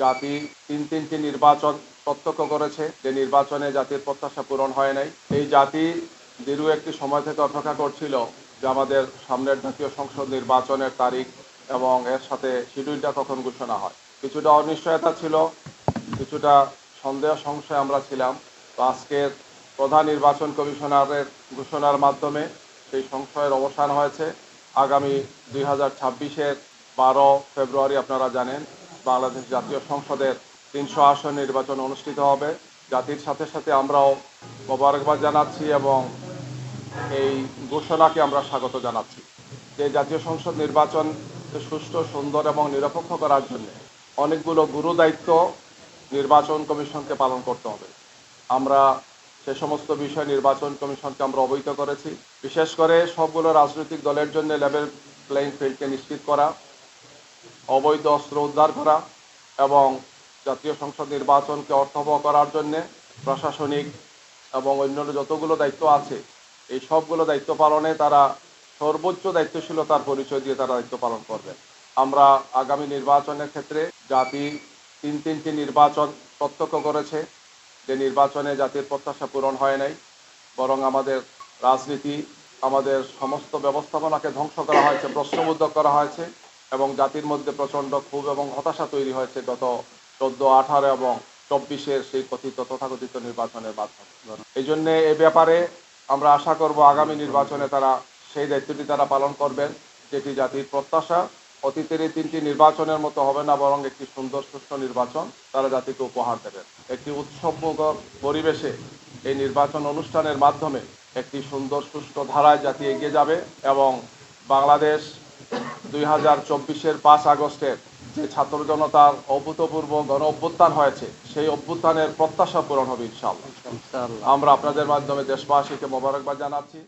জাতি তিন তিনটি নির্বাচন প্রত্যক্ষ করেছে। যে নির্বাচনে জাতির প্রত্যাশা পূরণ হয় নাই। এই জাতি দীর্ঘ একটি সময় থেকে অপেক্ষা করছিল যে আমাদের সামনের জাতীয় সংসদ নির্বাচনের তারিখ এবং এর সাথে শিডিউলটা কখন ঘোষণা হয়। কিছুটা অনিশ্চয়তা ছিল, কিছুটা সন্দেহ সংশয় আমরা ছিলাম। তো আজকের প্রধান নির্বাচন কমিশনারের ঘোষণার মাধ্যমে সেই সংশয়ের অবসান হয়েছে। আগামী দুই হাজার ছাব্বিশের বারো ফেব্রুয়ারি আপনারা জানেন বাংলাদেশ জাতীয় সংসদের তিনশো আসন নির্বাচন অনুষ্ঠিত হবে। জাতির সাথে সাথে আমরাও মোবারকবাদ জানাচ্ছি এবং এই ঘোষণাকে আমরা স্বাগত জানাচ্ছি। যে জাতীয় সংসদ নির্বাচন সুষ্ঠু, সুন্দর এবং নিরপেক্ষ করার জন্য অনেকগুলো গুরু দায়িত্ব নির্বাচন কমিশনকে পালন করতে হবে। আমরা সে সমস্ত বিষয় নির্বাচন কমিশনকে আমরা অবহিত করেছি। বিশেষ করে সবগুলো রাজনৈতিক দলের জন্য লেভেল প্লেইং ফিল্ডকে নিশ্চিত করা অবৈধ অস্ত্র উদ্ধার করা এবং জাতীয় সংসদ নির্বাচনকে অর্থবহ করার জন্যে প্রশাসনিক এবং অন্যান্য যতগুলো দায়িত্ব আছে, এই সবগুলো দায়িত্ব পালনে তারা সর্বোচ্চ দায়িত্বশীলতার পরিচয় দিয়ে তারা দায়িত্ব পালন করবে। আমরা আগামী নির্বাচনের ক্ষেত্রে জাতি তিন তিনটি নির্বাচন প্রত্যক্ষ করেছে। যে নির্বাচনে জাতির প্রত্যাশা পূরণ হয় নাই, বরং আমাদের রাজনীতি, আমাদের সমস্ত ব্যবস্থাপনাকে ধ্বংস করা হয়েছে প্রশ্নবুদ্ধ করা হয়েছে। এবং জাতির মধ্যে প্রচণ্ড ক্ষোভ এবং হতাশা তৈরি হয়েছে গত চোদ্দ, আঠারো এবং চব্বিশের সেই কথিত তথাকথিত নির্বাচনের মাধ্যমে। এই জন্য এ ব্যাপারে আমরা আশা করব আগামী নির্বাচনে তারা সেই দায়িত্বটি তারা পালন করবেন, যেটি জাতির প্রত্যাশা। অতীতের এই তিনটি নির্বাচনের মতো হবে না, বরং একটি সুন্দর, সুষ্ঠু নির্বাচন তারা জাতিকে উপহার দেবেন। একটি উৎসবমুখর পরিবেশে এই নির্বাচন অনুষ্ঠানের মাধ্যমে একটি সুন্দর, সুষ্ঠু ধারায় জাতি এগিয়ে যাবে এবং বাংলাদেশ দুই হাজার চব্বিশের পাঁচ আগস্টের যে ছাত্র জনতার অভূতপূর্ব গণ অভ্যুত্থান হয়েছে সেই অভ্যুত্থানের প্রত্যাশা পূরণ হবে ইনশাআল্লাহ। আমরা আপনাদের মাধ্যমে দেশবাসীকে মোবারকবাদ জানাচ্ছি।